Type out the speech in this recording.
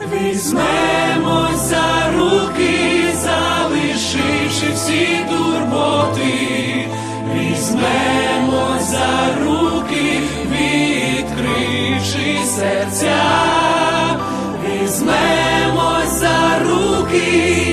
Візьмемо за руки, залишивши всі турботи, візьмемо за руки, відкривши серця, візьмемо за руки,